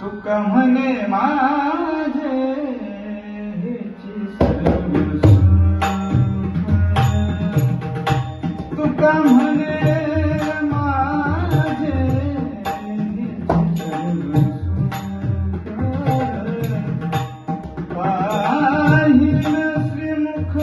तुका म्हणे माझे तुका म्हणे माझे हेची श्रीमुख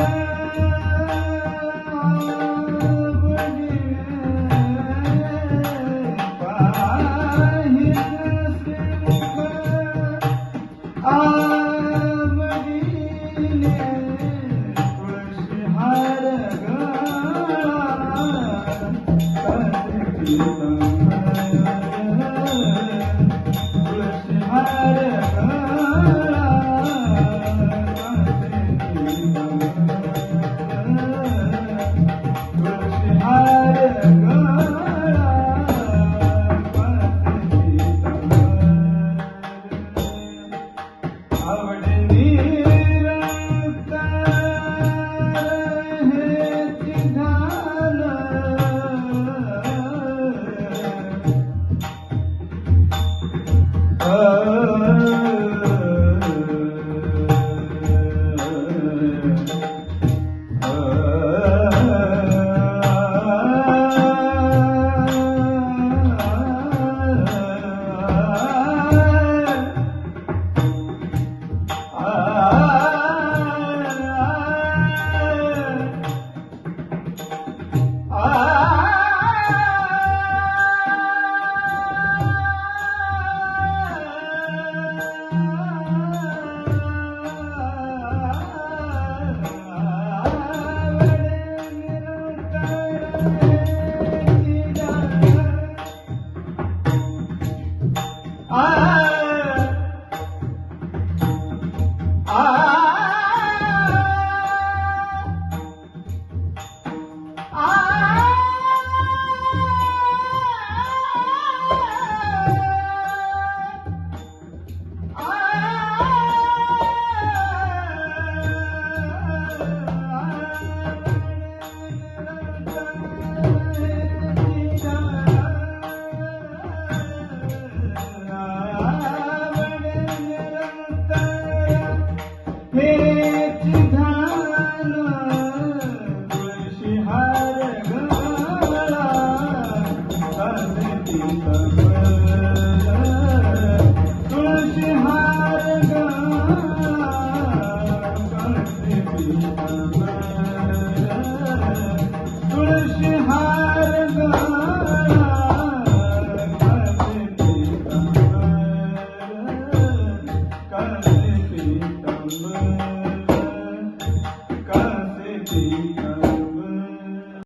मेरे Krishna, Kasepiya.